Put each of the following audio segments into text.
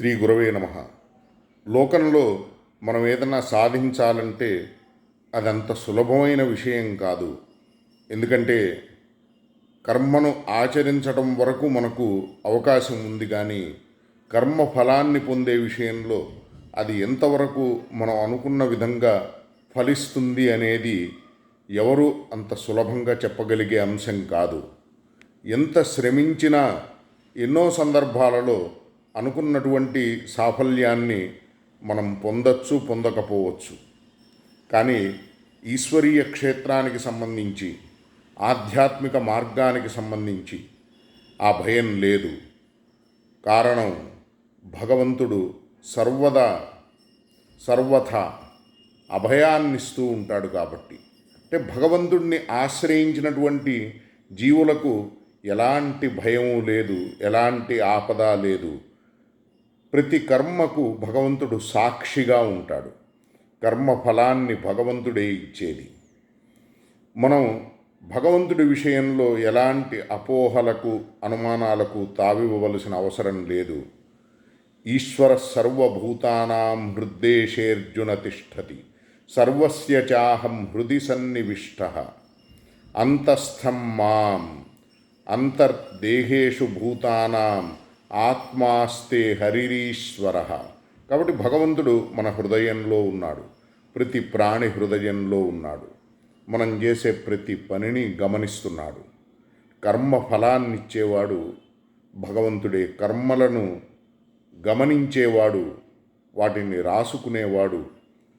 శ్రీ గురవే నమ. లోకంలో మనం ఏదైనా సాధించాలంటే అదంత సులభమైన విషయం కాదు. ఎందుకంటే కర్మను ఆచరించడం వరకు మనకు అవకాశం ఉంది కానీ కర్మ ఫలాన్ని పొందే విషయంలో అది ఎంతవరకు మనం అనుకున్న విధంగా ఫలిస్తుంది అనేది ఎవరు అంత సులభంగా చెప్పగలిగే అంశం కాదు. ఎంత శ్రమించినా ఎన్నో సందర్భాలలో అనుకున్నటువంటి సాఫల్యాన్ని మనం పొందొచ్చు పొందకపోవచ్చు. కానీ ఈశ్వరీయ క్షేత్రానికి సంబంధించి ఆధ్యాత్మిక మార్గానికి సంబంధించి ఆ భయం లేదు. కారణం భగవంతుడు సర్వదా సర్వథా అభయాన్నిస్తూ ఉంటాడు కాబట్టి. అంటే భగవంతుడిని ఆశ్రయించినటువంటి జీవులకు ఎలాంటి భయము లేదు ఎలాంటి ఆపద లేదు. ప్రతి కర్మకు భగవంతుడు సాక్షిగా ఉంటాడు. కర్మ ఫలాన్ని భగవంతుడే ఇచ్చేది. మనం భగవంతుడి విషయంలో ఎలాంటి అపోహలకు అనుమానాలకు తావివ్వవలసిన అవసరం లేదు. ఈశ్వర సర్వభూతానాం హృద్దేశేర్జున తిష్టతి. సర్వస్య చాహం హృది సన్నివిష్ట. అంతస్థం మాం. అంతర్దేహేషు భూతానాం. ఆత్మాస్తే హరిరీశ్వర. కాబట్టి భగవంతుడు మన హృదయంలో ఉన్నాడు. ప్రతి ప్రాణి హృదయంలో ఉన్నాడు. మనం చేసే ప్రతి పనిని గమనిస్తున్నాడు. కర్మ ఫలాన్నిచ్చేవాడు భగవంతుడే. కర్మలను గమనించేవాడు వాటిని రాసుకునేవాడు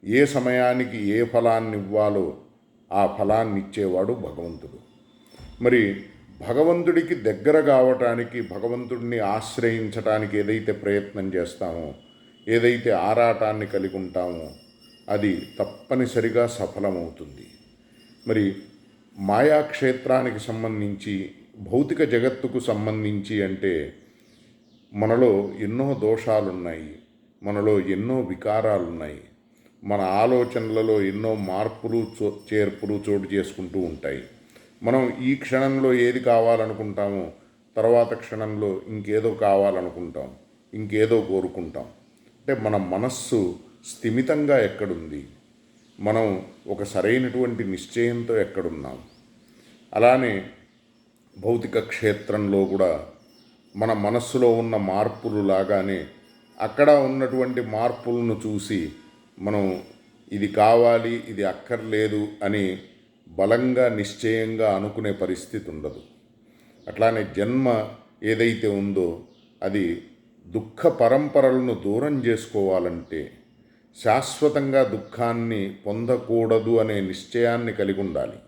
ఏ సమయానికి ఏ ఫలాన్ని ఇవ్వాలో ఆ ఫలాన్ని ఇచ్చేవాడు భగవంతుడు. మరి భగవంతుడికి దగ్గర కావటానికి భగవంతుడిని ఆశ్రయించటానికి ఏదైతే ప్రయత్నం చేస్తామో ఏదైతే ఆరాటాన్ని కలిగి ఉంటామో అది తప్పనిసరిగా సఫలమవుతుంది. మరి మాయాక్షేత్రానికి సంబంధించి భౌతిక జగత్తుకు సంబంధించి అంటే మనలో ఎన్నో దోషాలున్నాయి మనలో ఎన్నో వికారాలున్నాయి మన ఆలోచనలలో ఎన్నో మార్పులు చో చేర్పులు చోటు చేసుకుంటూ ఉంటాయి. మనం ఈ క్షణంలో ఏది కావాలనుకుంటామో తర్వాత క్షణంలో ఇంకేదో కావాలనుకుంటాం ఇంకేదో కోరుకుంటాం. అంటే మన మనస్సు స్థిమితంగా ఎక్కడుంది? మనం ఒక సరైనటువంటి నిశ్చయంతో ఎక్కడున్నాం? అలానే భౌతిక క్షేత్రంలో కూడా మన మనస్సులో ఉన్న మార్పులు లాగానే అక్కడ ఉన్నటువంటి మార్పులను చూసి మనం ఇది కావాలి ఇది అక్కర్లేదు అని బలంగా నిశ్చయంగా అనుకునే పరిస్థితి ఉండదు. అట్లానే జన్మ ఏదైతే ఉందో అది దుఃఖ పరంపరలను దూరం చేసుకోవాలంటే శాశ్వతంగా దుఃఖాన్ని పొందకూడదు అనే నిశ్చయాన్ని కలిగి ఉండాలి.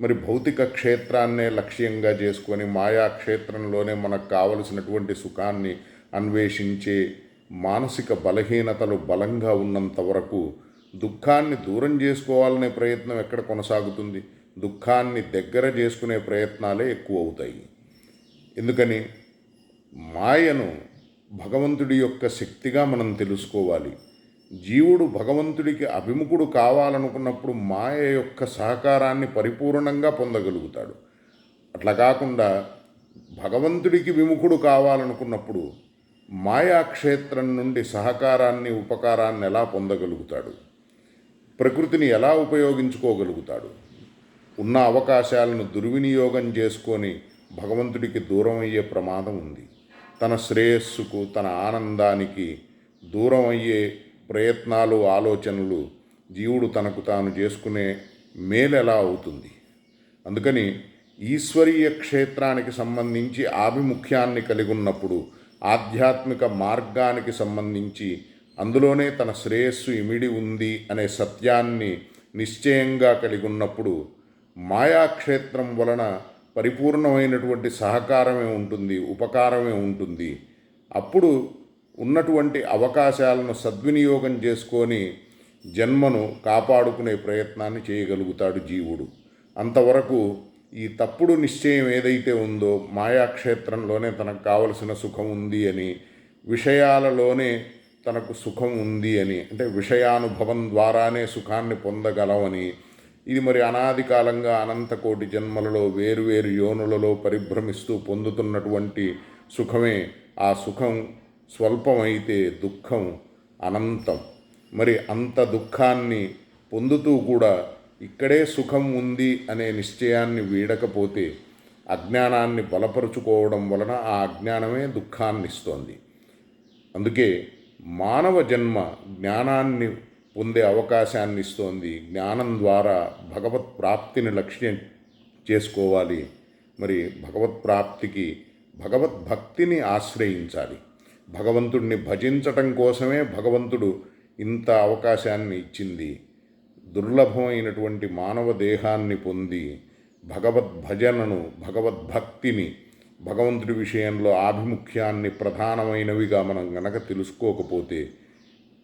మరి భౌతిక క్షేత్రాన్నే లక్ష్యంగా చేసుకొని మాయా క్షేత్రంలోనే మనకు కావలసినటువంటి సుఖాన్ని అన్వేషించే మానసిక బలహీనతలు బలంగా ఉన్నంత వరకు దుఃఖాన్ని దూరం చేసుకోవాలనే ప్రయత్నం ఎక్కడ కొనసాగుతుంది? దుఃఖాన్ని దగ్గర చేసుకునే ప్రయత్నాలే ఎక్కువ అవుతాయి ఎందుకని? మాయను భగవంతుడి యొక్క శక్తిగా మనం తెలుసుకోవాలి. జీవుడు భగవంతుడికి అభిముఖుడు కావాలనుకున్నప్పుడు మాయ యొక్క సహకారాన్ని పరిపూర్ణంగా పొందగలుగుతాడు. అట్లా కాకుండా భగవంతుడికి విముఖుడు కావాలనుకున్నప్పుడు మాయాక్షేత్రం నుండి సహకారాన్ని ఉపకారాన్ని ఎలా పొందగలుగుతాడు? ప్రకృతిని ఎలా ఉపయోగించుకోగలుగుతాడు? ఉన్న అవకాశాలను దుర్వినియోగం చేసుకొని భగవంతుడికి దూరం అయ్యే ప్రమాదం ఉంది. తన శ్రేయస్సుకు తన ఆనందానికి దూరం అయ్యే ప్రయత్నాలు ఆలోచనలు జీవుడు తనకు తాను చేసుకునే మేలు ఎలా అవుతుంది? అందుకని ఈశ్వరీయ క్షేత్రానికి సంబంధించి ఆభిముఖ్యాన్ని కలిగి ఉన్నప్పుడు ఆధ్యాత్మిక మార్గానికి సంబంధించి అందులోనే తన శ్రేయస్సు ఇమిడి ఉంది అనే సత్యాన్ని నిశ్చయంగా కలిగి ఉన్నప్పుడు మాయాక్షేత్రం వలన పరిపూర్ణమైనటువంటి సహకారమే ఉంటుంది ఉపకారమే ఉంటుంది. అప్పుడు ఉన్నటువంటి అవకాశాలను సద్వినియోగం చేసుకొని జన్మను కాపాడుకునే ప్రయత్నాన్ని చేయగలుగుతాడు జీవుడు. అంతవరకు ఈ తప్పుడు నిశ్చయం ఏదైతే ఉందో మాయాక్షేత్రంలోనే తనకు కావలసిన సుఖం ఉంది అని విషయాలలోనే తనకు సుఖం ఉంది అని అంటే విషయానుభవం ద్వారానే సుఖాన్ని పొందగలమని ఇది మరి అనాది కాలంగా అనంతకోటి జన్మలలో వేరువేరు యోనులలో పరిభ్రమిస్తూ పొందుతున్నటువంటి సుఖమే. ఆ సుఖం స్వల్పమైతే దుఃఖం అనంతం. మరి అంత దుఃఖాన్ని పొందుతూ కూడా ఇక్కడే సుఖం ఉంది అనే నిశ్చయాన్ని వీడకపోతే అజ్ఞానాన్ని బలపరుచుకోవడం వలన ఆ అజ్ఞానమే దుఃఖాన్ని ఇస్తోంది అందుకే మానవ జన్మ జ్ఞానాన్ని పొందే అవకాశాన్ని ఇస్తోంది. జ్ఞానం ద్వారా భగవత్ ప్రాప్తిని లక్ష్యం చేసుకోవాలి. మరి భగవత్ ప్రాప్తికి భగవద్భక్తిని ఆశ్రయించాలి. భగవంతుడిని భజించటం కోసమే భగవంతుడు ఇంత అవకాశాన్ని ఇచ్చింది. దుర్లభమైనటువంటి మానవ దేహాన్ని పొంది భగవద్భజనను భగవద్భక్తిని భగవంతుడి విషయంలో ఆభిముఖ్యాన్ని ప్రధానమైనవిగా మనం గనక తెలుసుకోకపోతే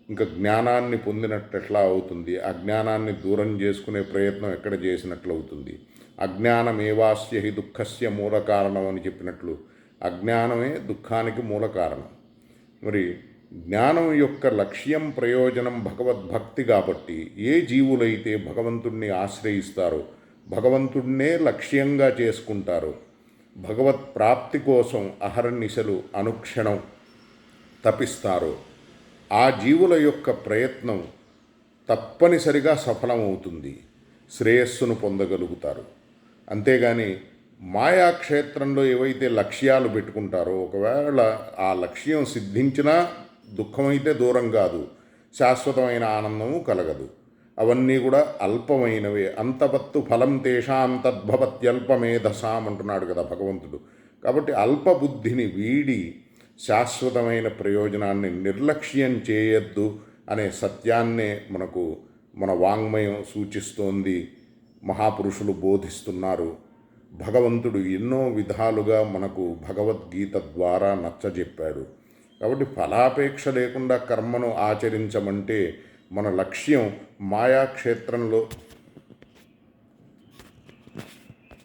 ఇంకా జ్ఞానాన్ని పొందినట్టు ఎట్లా అవుతుంది? అజ్ఞానాన్ని దూరం చేసుకునే ప్రయత్నం ఎక్కడ చేసినట్లు అవుతుంది అజ్ఞానమేవాస్య హి దుఃఖస్య మూల కారణం అని చెప్పినట్లు అజ్ఞానమే దుఃఖానికి మూల కారణం. మరి జ్ఞానం యొక్క లక్ష్యం ప్రయోజనం భగవద్భక్తి కాబట్టి ఏ జీవులైతే భగవంతుణ్ణి ఆశ్రయిస్తారో భగవంతుణ్ణే లక్ష్యంగా చేసుకుంటారో భగవత్ ప్రాప్తి కోసం అహర్నిశలు అనుక్షణం తపిస్తారో. ఆ జీవుల యొక్క ప్రయత్నం తప్పనిసరిగా సఫలమవుతుంది. శ్రేయస్సును పొందగలుగుతారు. అంతేగాని మాయాక్షేత్రంలో ఏవైతే లక్ష్యాలు పెట్టుకుంటారో ఒకవేళ ఆ లక్ష్యం సిద్ధించినా దుఃఖమైతే దూరం కాదు. శాశ్వతమైన ఆనందము కలగదు. అవన్నీ కూడా అల్పమైనవే. అంతవత్తు ఫలం తేషాం తద్భవత్యల్పమేధసాం అంటున్నాడు కదా భగవంతుడు. కాబట్టి అల్పబుద్ధిని వీడి శాశ్వతమైన ప్రయోజనాన్ని నిర్లక్ష్యం చేయొద్దు అనే సత్యాన్నే మనకు మన వాంగ్మయం సూచిస్తోంది. మహాపురుషులు బోధిస్తున్నారు. భగవంతుడు ఎన్నో విధాలుగా మనకు భగవద్గీత ద్వారా నచ్చజెప్పాడు. కాబట్టి ఫలాపేక్ష లేకుండా కర్మను ఆచరించమంటే మన లక్ష్యం మాయాక్షేత్రంలో